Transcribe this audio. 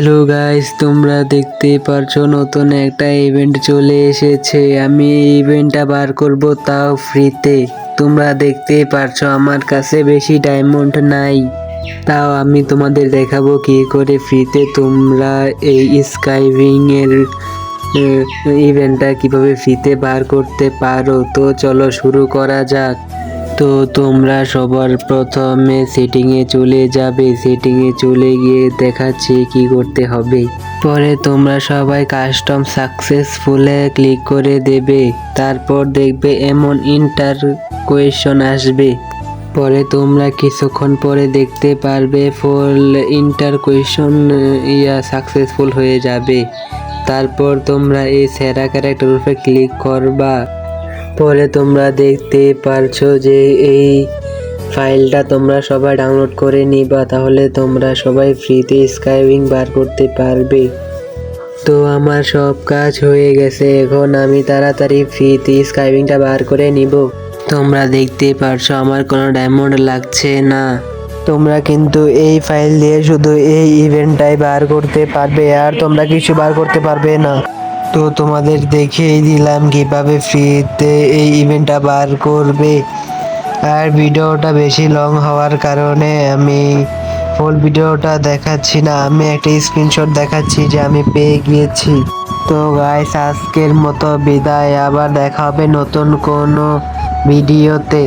Hello guys তোমরা দেখতে পারছ নতুন একটা ইভেন্ট চলে এসেছে। আমি এই ইভেন্টটা বার করব তাও ফ্রিতে তোমরা দেখতে পারছ আমার কাছে বেশি ডায়মন্ড নাই। তাও আমি তোমাদের দেখাবো কি করে ফ্রিতে তোমরা এই স্কাইভিং এর ইভেন্টটা কীভাবে ফ্রিতে বার করতে পারো। তো চলো শুরু করা যাক। তো তোমরা সবার প্রথমে সেটিংয়ে চলে যাবে। সেটিংয়ে চলে গিয়ে দেখাচ্ছে কি করতে হবে। পরে তোমরা সবাই কাস্টম সাকসেসফুলে ক্লিক করে দেবে। তারপর দেখবে এমন ইন্টার কোয়েশন আসবে। পরে তোমরা কিছুক্ষণ পরে দেখতে পারবে ফুল ইন্টার কোয়েশন ইয়া সাকসেসফুল হয়ে যাবে। তারপর তোমরা এই সেরা ক্যারেক্টার উপরে ক্লিক করবা। পরে তোমরা দেখতে পারছ যে এই ফাইলটা তোমরা সবাই ডাউনলোড করে নিবা, তাহলে তোমরা সবাই ফ্রিতে স্কাইবিং বার করতে পারবে। তো আমার সব কাজ হয়ে গেছে, এখন আমি তাড়াতাড়ি ফ্রিতে স্কাইবিংটা বার করে নিব। তোমরা দেখতে পারছ আমার কোনো ডায়মন্ড লাগছে না। তোমরা কিন্তু এই ফাইল দিয়ে শুধু এই ইভেন্টটাই বার করতে পারবে, আর তোমরা কিছু বার করতে পারবে না। তো তোমাদের দেখিয়ে দিলাম কীভাবে ফ্রিতে এই ইভেন্টটা বার করবে। আর ভিডিওটা বেশি লং হওয়ার কারণে আমি ফুল ভিডিওটা দেখাচ্ছি না, আমি একটা স্ক্রিনশট দেখাচ্ছি যে আমি পেয়ে গিয়েছি। তো গাইস আজকের মতো বিদায়, আবার দেখা হবে নতুন কোনো ভিডিওতে।